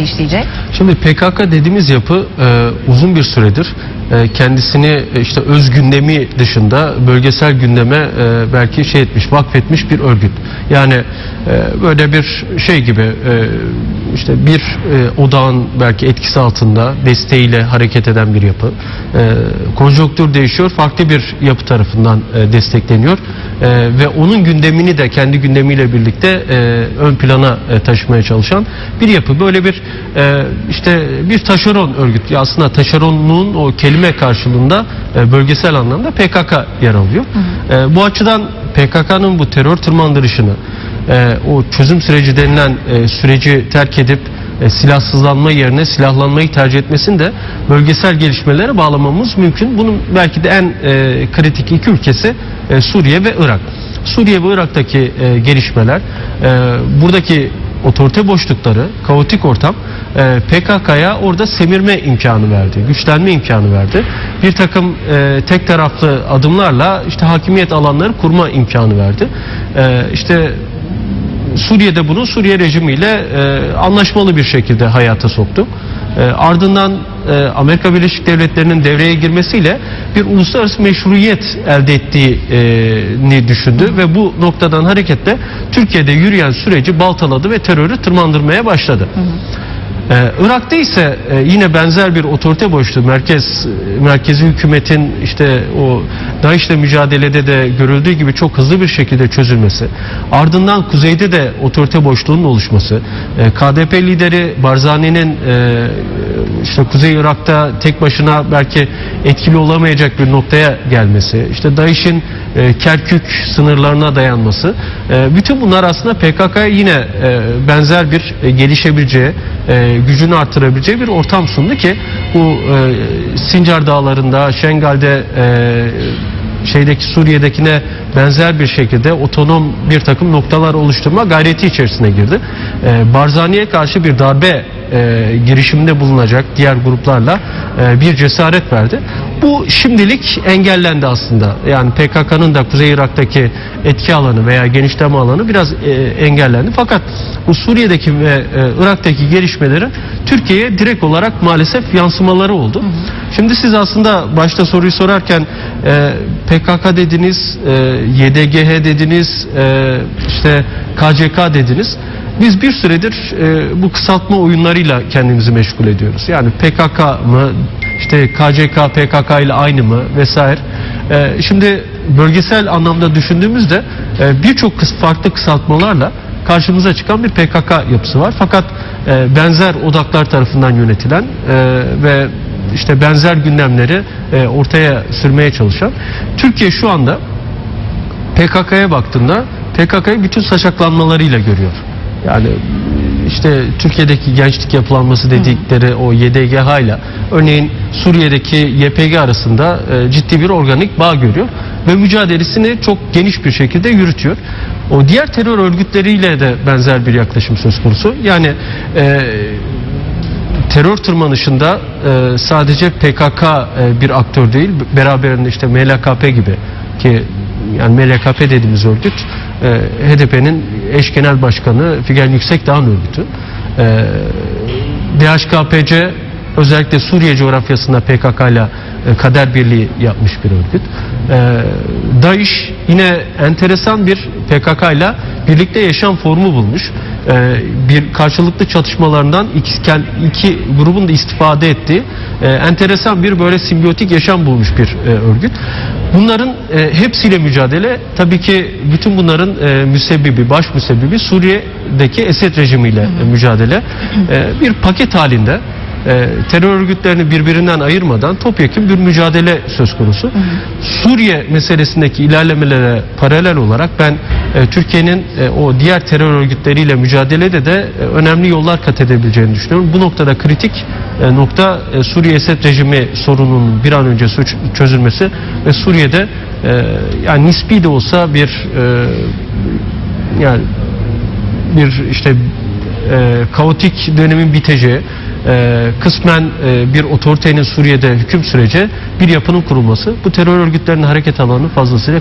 işleyecek? Şimdi PKK dediğimiz yapı e, uzun bir süredir e, kendisini e, işte öz gündemi dışında bölgesel gündeme e, belki şey etmiş, vakfetmiş bir örgüt. Yani e, böyle bir şey gibi e, işte bir e, odağın belki etkisi altında desteğiyle hareket eden bir yapı. E, konjonktür değişiyor, farklı bir yapı tarafından e, destekleniyor E, ve onun gündemini de kendi gündemiyle birlikte e, ön plana e, taşımaya çalışan bir yapı. Böyle bir e, işte bir taşeron örgüt. Ya aslında taşeronluğun o kelime karşılığında e, bölgesel anlamda PKK yer alıyor. E, bu açıdan PKK'nın bu terör tırmandırışını e, o çözüm süreci denilen e, süreci terk edip e, silahsızlanma yerine silahlanmayı tercih etmesini de bölgesel gelişmelere bağlamamız mümkün. Bunun belki de en e, kritik iki ülkesi e, Suriye ve Irak. Suriye ve Irak'taki e, gelişmeler, e, buradaki otorite boşlukları, kaotik ortam e, PKK'ya orada semirme imkanı verdi, güçlenme imkanı verdi. Bir takım e, tek taraflı adımlarla işte hakimiyet alanları kurma imkanı verdi. E, işte Suriye'de bunu Suriye rejimiyle e, anlaşmalı bir şekilde hayata soktu. E, ardından e, Amerika Birleşik Devletleri'nin devreye girmesiyle bir uluslararası meşruiyet elde ettiğini düşündü ve bu noktadan hareketle Türkiye'de yürüyen süreci baltaladı ve terörü tırmandırmaya başladı. Ee, Irak'ta ise e, yine benzer bir otorite boşluğu merkez e, merkezi hükümetin işte o DAEŞ'le mücadelede de görüldüğü gibi çok hızlı bir şekilde çözülmesi. Ardından kuzeyde de otorite boşluğunun oluşması. e, KDP lideri Barzani'nin e, işte Kuzey Irak'ta tek başına belki etkili olamayacak bir noktaya gelmesi. işte DAEŞ'in e, Kerkük sınırlarına dayanması. E, bütün bunlar aslında PKK'ya yine e, benzer bir gelişebileceği, gücünü artırabileceği bir ortam sundu ki bu e, Sincar Dağları'nda, Şengal'de şeydeki Suriye'dekine benzer bir şekilde otonom bir takım noktalar oluşturma gayreti içerisine girdi. Barzani'ye karşı bir darbe e, girişiminde bulunacak diğer gruplarla bir cesaret verdi. Bu şimdilik engellendi aslında. Yani PKK'nın da Kuzey Irak'taki etki alanı veya genişleme alanı biraz e, engellendi. Fakat bu Suriye'deki ve e, Irak'taki gelişmelerin Türkiye'ye direkt olarak maalesef yansımaları oldu. Şimdi siz aslında başta soruyu sorarken e, PKK dediniz, e, YDGH dediniz, e, işte KCK dediniz. Biz bir süredir e, bu kısaltma oyunlarıyla kendimizi meşgul ediyoruz. Yani PKK mı, işte KCK PKK ile aynı mı vesaire. E, şimdi bölgesel anlamda düşündüğümüzde e, birçok farklı kısaltmalarla karşımıza çıkan bir PKK yapısı var. Fakat e, benzer odaklar tarafından yönetilen e, ve işte benzer gündemleri e, ortaya sürmeye çalışan Türkiye şu anda PKK'ya baktığında PKK'yı bütün saçaklanmalarıyla görüyor. Yani işte Türkiye'deki gençlik yapılanması dedikleri o YDGH ile örneğin Suriye'deki YPG arasında e, ciddi bir organik bağ görüyor ve mücadelesini çok geniş bir şekilde yürütüyor. O diğer terör örgütleriyle de benzer bir yaklaşım söz konusu. Yani e, terör tırmanışında e, sadece PKK e, bir aktör değil, beraberinde işte MLKP gibi ki yani MLKP dediğimiz örgüt e, HDP'nin eş genel başkanı Figen Yüksekdağ'ın örgütü. E, DHKPC özellikle Suriye coğrafyasında PKK ile e, kader birliği yapmış bir örgüt. E, DAEŞ yine enteresan bir PKK ile birlikte yaşam formu bulmuş. E, bir karşılıklı çatışmalarından iki, iki grubun da istifade ettiği e, enteresan bir böyle simbiyotik yaşam bulmuş bir e, örgüt. Bunların e, hepsiyle mücadele tabii ki bütün bunların e, müsebbibi, baş müsebbibi Suriye'deki Esed rejimiyle e, mücadele. E, bir paket halinde e, terör örgütlerini birbirinden ayırmadan topyekun bir mücadele söz konusu. Suriye meselesindeki ilerlemelere paralel olarak ben Türkiye'nin e, o diğer terör örgütleriyle mücadelede de e, önemli yollar kat edebileceğini düşünüyorum. Bu noktada kritik e, nokta e, Suriye Esed rejimi sorununun bir an önce çözülmesi ve Suriye'de e, yani nispi de olsa bir e, yani bir işte e, kaotik dönemin biteceği, e, kısmen e, bir otoritenin Suriye'de hüküm sürece bir yapının kurulması bu terör örgütlerinin hareket alanını fazlasıyla